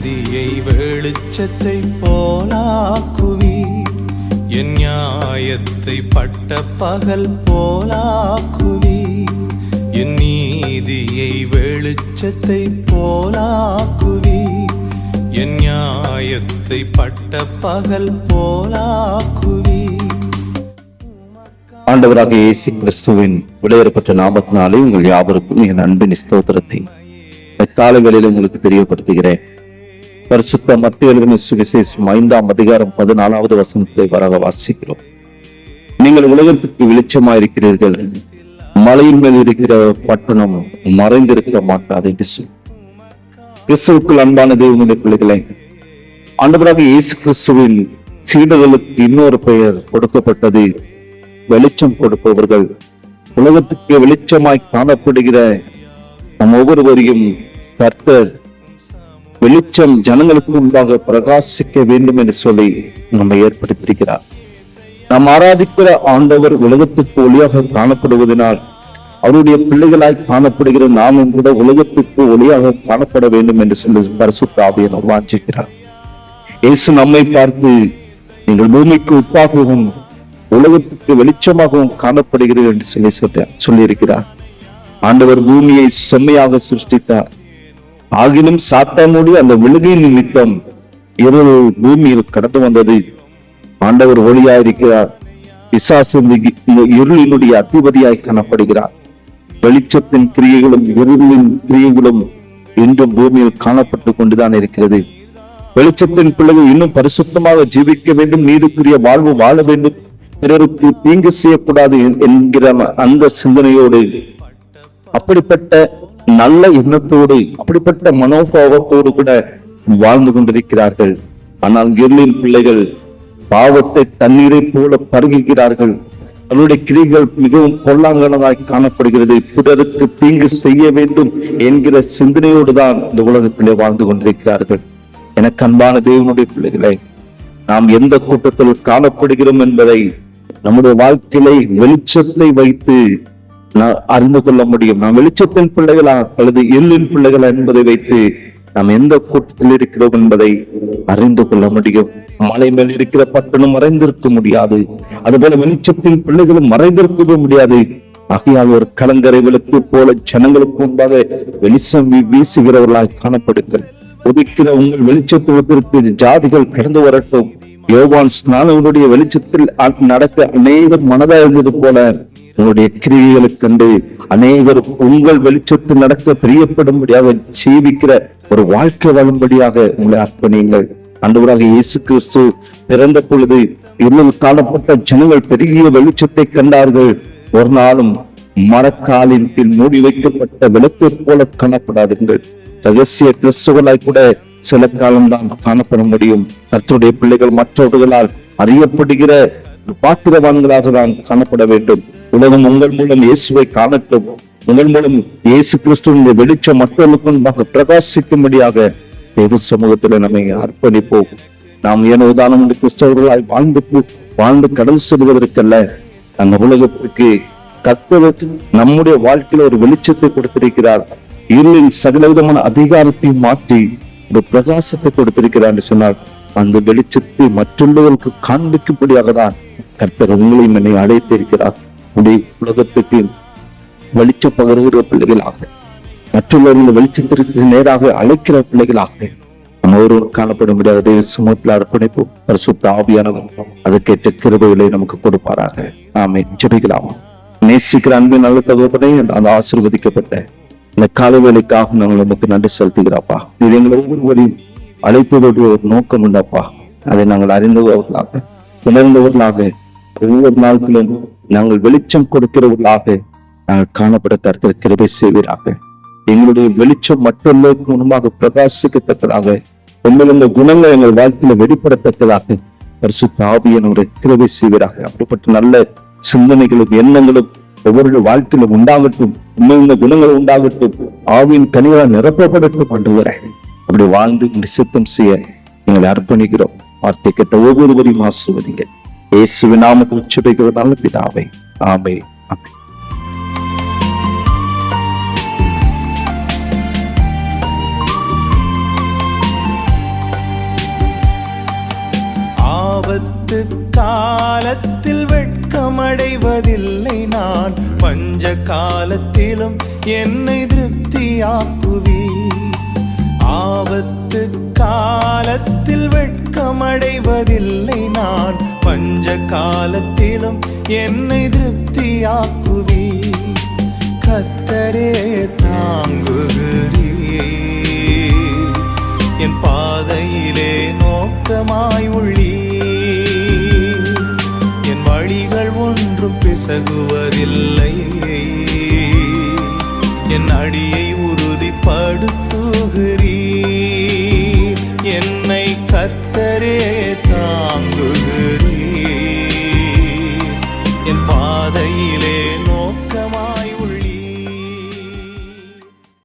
நீதியை வெளிச்சத்தை போலாக்குவி. என் நியாயத்தை பட்ட பகல் போலாக்குவி. என் நீதியை வெளிச்சத்தை போலாக்குவி. என் நியாயத்தை பட்ட பகல் போலாக்குவி. ஆண்டவராக இயேசு கிறிஸ்துவின் விலையேறப்பட்ட நாமத்தினாலே உங்கள் யாவருக்கும் என் அன்பின் ஸ்தோத்திரத்தை. காலங்களில் உங்களுக்கு தெரியப்படுத்துகிறேன். பரிசுத்த மத்திய எழுதின சுவிசேஷம் ஐந்தாம் அதிகாரம் பதினாலாவது வசனத்தை வராக வாசிக்கிறோம். நீங்கள் உலகத்துக்கு வெளிச்சமாயிருக்கிறீர்கள். மலையின் மேல் இருக்கிற பட்டணம் மறைந்திருக்க மாட்டாது என்று சொல்லி கிறிஸ்துவுக்குள் அன்பான தேவனுடைய பிள்ளைகளை ஆண்டவராக இயேசு கிறிஸ்துவில் சீடர்களுக்கு இன்னொரு பெயர் கொடுக்கப்பட்டது வெளிச்சம் கொடுப்பவர்கள். உலகத்துக்கு வெளிச்சமாய் காணப்படுகிற நம் ஒவ்வொருவரையும் கர்த்தர் வெளிச்சம் ஜனங்களுக்கு முன்பாக பிரகாசிக்க வேண்டும் என்று சொல்லி நம்மை ஏற்படுத்தியிருக்கிறார். நாம் ஆராதிக்கிற ஆண்டவர் உலகத்துக்கு ஒளியாக காணப்படுவதனால் அவருடைய பிள்ளைகளாய் காணப்படுகிற நாமும் கூட உலகத்துக்கு ஒளியாக காணப்பட வேண்டும் என்று சொல்லி பரிசுத்த ஆவியன் வாஞ்சிக்கிறார். இயேசு நம்மை பார்த்து நீங்கள் பூமிக்கு உப்பாகவும் உலகத்துக்கு வெளிச்சமாகவும் காணப்படுகிறீர்கள் என்று சொல்லி சொல்லியிருக்கிறார். ஆண்டவர் பூமியை செம்மையாக சிருஷ்டித்தார். ஆகிலும் சாத்தானுடைய அந்த விழுகை நிமித்தம் இருள் பூமியில் கடந்து வந்தது. ஆண்டவர் ஒளியாயிருக்கிறார் பிசாசு இந்த இருளினுடைய அதிபதியாய் காணப்படுகிறார். வெளிச்சத்தின் கிரியைகளும் இருளின் கிரியைகளும் இன்றும் பூமியில் காணப்பட்டு கொண்டுதான் இருக்கிறது. வெளிச்சத்தின் பிள்ளைகள் இன்னும் பரிசுத்தமாக ஜீவிக்க வேண்டும். நீதிக்குரிய வாழ்வு வாழ வேண்டும். பிறருக்கு தீங்கு செய்யக்கூடாது என்கிற அந்த சிந்தனையோடு அப்படிப்பட்ட நல்ல எண்ணத்தோடு அப்படிப்பட்ட மனோபாவத்தோடு கூட வாழ்ந்து கொண்டிருக்கிறார்கள். ஆனால் இருளின் பிள்ளைகள் பாவத்தை தண்ணீரை போல பருகுகிறார்கள். அவருடைய கிரிகள் மிகவும் பொல்லாங்கனதாய் காணப்படுகிறது. பிறருக்கு தீங்கு செய்ய வேண்டும் என்கிற சிந்தனையோடு தான் இந்த உலகத்திலே வாழ்ந்து கொண்டிருக்கிறார்கள். எனக்கு அன்பான தேவனுடைய பிள்ளைகளை நாம் எந்த கூட்டத்தில் காணப்படுகிறோம் என்பதை நம்முடைய வாழ்க்கையிலே வெளிச்சத்தை வைத்து அறிந்து கொள்ள முடியும். நாம் வெளிச்சத்தின் பிள்ளைகளா அல்லது எள்ளின் பிள்ளைகளா என்பதை வைத்து நாம் எந்த கூட்டத்தில் இருக்கிறோம் என்பதை அறிந்து கொள்ள முடியும். மலை மேல் இருக்கிற பட்டணம் மறைந்திருக்க முடியாது. அதுபோல வெளிச்சத்தின் பிள்ளைகளும் மறைந்திருக்கவே முடியாது. ஆகையால் ஒரு கலங்கரை விளக்கு போல ஜனங்களுக்கு முன்பாக வெளிச்சம் வீ- வீசுகிறவர்களாய் காணப்படுங்கள். உதிக்கிற உங்கள் வெளிச்சத்துவத்திற்கு ஜாதிகள் கடந்து வரட்டும். யோவான் ஸ்நானவனுடைய வெளிச்சத்தில் நடக்க அநேகர் மனதாக இருந்தது போல உங்களுடைய கிரியைகளுக்கு கண்டு அநேகர் உங்கள் வெளிச்சத்தில் நடக்க பிரியப்படும்படியாக ஜீவிக்கிற ஒரு வாழ்க்கை வாழும்படியாக உங்களை அர்ப்பணியுங்கள். அந்தவராக இயேசு கிறிஸ்து பிறந்த பொழுது இருள் காணப்பட்ட ஜனங்கள் பெரிய வெளிச்சத்தை கண்டார்கள். ஒரு நாளும் மரக்காலின் கீழ் மூடி வைக்கப்பட்ட விளக்கு போல காணப்படாதுங்கள் ரகசிய கிறிஸ்துவனாய் கூட சில காலம்தான் காணப்பட முடியும். கர்த்தருடைய பிள்ளைகள் மற்றவர்களால் அறியப்படுகிற பாத்திரவான்களாக தான் காணப்பட வேண்டும். உலகம் உங்கள் மூலம் இயேசுவை காணட்டும். உங்கள் மூலம் இயேசு கிறிஸ்துவின் வெளிச்சம் மற்றவர்களுக்கு பிரகாசிக்கும்படியாக தேவ சமூகத்தில் நம்மை அர்ப்பணிப்போம். நாம் ஏன் உதாரணம் கிறிஸ்தவர்களாய் வாழ்ந்து வாழ்ந்து கடல் செல்வதற்கல்ல? அந்த உலகத்திற்கு கர்த்தர் நம்முடைய வாழ்க்கையில ஒரு வெளிச்சத்தை கொடுத்திருக்கிறார். இருளில் சகலவிதமான அதிகாரத்தை மாற்றி ஒரு பிரகாசத்தை கொடுத்திருக்கிறார் என்று சொன்னார் அந்த வெளிச்சத்தை மற்றுள்ளவர்களுக்கு காண்பிக்கும்படியாக தான் கர்த்தர் உங்களையும் என்னை அழைத்திருக்கிறார். உடைய உலகத்துக்கு வெளிச்ச பகர்கிற பிள்ளைகளாக மற்றவர்கள் வெளிச்சத்திற்கு நேராக அழைக்கிற பிள்ளைகளாக. நம்ம ஒருவர் காணப்பட முடியாத சுமத்தில் அர்ப்பணிப்போம் பரிசுத்த ஆவியானவர் அதற்கேற்ற கிருபைகளை நமக்கு கொடுப்பாராக. ஆமே ஜெபிக்கலாம். நேசிக்கிற அன்பின் நல்ல தகவலே அந்த ஆசீர்வதிக்கப்பட்ட இந்த காலை வேலைக்காக நாங்கள் நமக்கு நன்றி செலுத்துகிறாப்பா இது எங்கள் ஒவ்வொருவரையும் அழைப்பதோடைய ஒரு நோக்கம் உண்டப்பா. அதை நாங்கள் அறிந்தவர்களாக உணர்ந்தவர்களாக ஒவ்வொரு நாட்களும் நாங்கள் வெளிச்சம் கொடுக்கிறவர்களாக நாங்கள் காணப்பட கருத்தில் கிருபை செய்வீராக. எங்களுடைய வெளிச்சம் மற்றவர்களுக்கு முன்பாக பிரகாசிக்கத்தக்கதாக உங்களுடைய குணங்கள் எங்கள் வாழ்க்கையில வெளிப்படத்தக்கதாக பரிசுத்த ஆவியனுடைய கிருபை செய்வீராக. அப்படிப்பட்ட நல்ல சிந்தனைகளும் எண்ணங்களும் ஒவ்வொரு வாழ்க்கையிலும் உண்டாகட்டும் உண்மையுள்ள குணங்கள் உண்டாகட்டும் ஆவியின் கனிகளால் நிரப்பப்படட்டும். கொண்டு வர அப்படி வாழ்ந்து உங்களை சித்தம் செய்ய எங்களை அர்ப்பணிக்கிறோம். வார்த்தை கேட்ட ஒவ்வொருவரையும் യേശുവിൻ നാമത്തിൽ ഉച്ചപിക്കുന്ന നല്ല പിതാവേ ആമേ ആമേ ஆபத்து காலத்தில் வெட்கமடைவதில்லை நான். பஞ்ச காலத்திலும் என்னை திருப்தியாக்குவி ஆபத்து காலத்தில் வெட்கமடைவதில்லை நான். பஞ்ச காலத்திலும் என்னை திருப்தியாக்குவி கத்தரே தாங்குகிறீர். என் பாதையிலே நோக்கமாய் உள்ளீர். என் வழிகள் ஒன்றும் பிசகுவதில்லை என் அடியை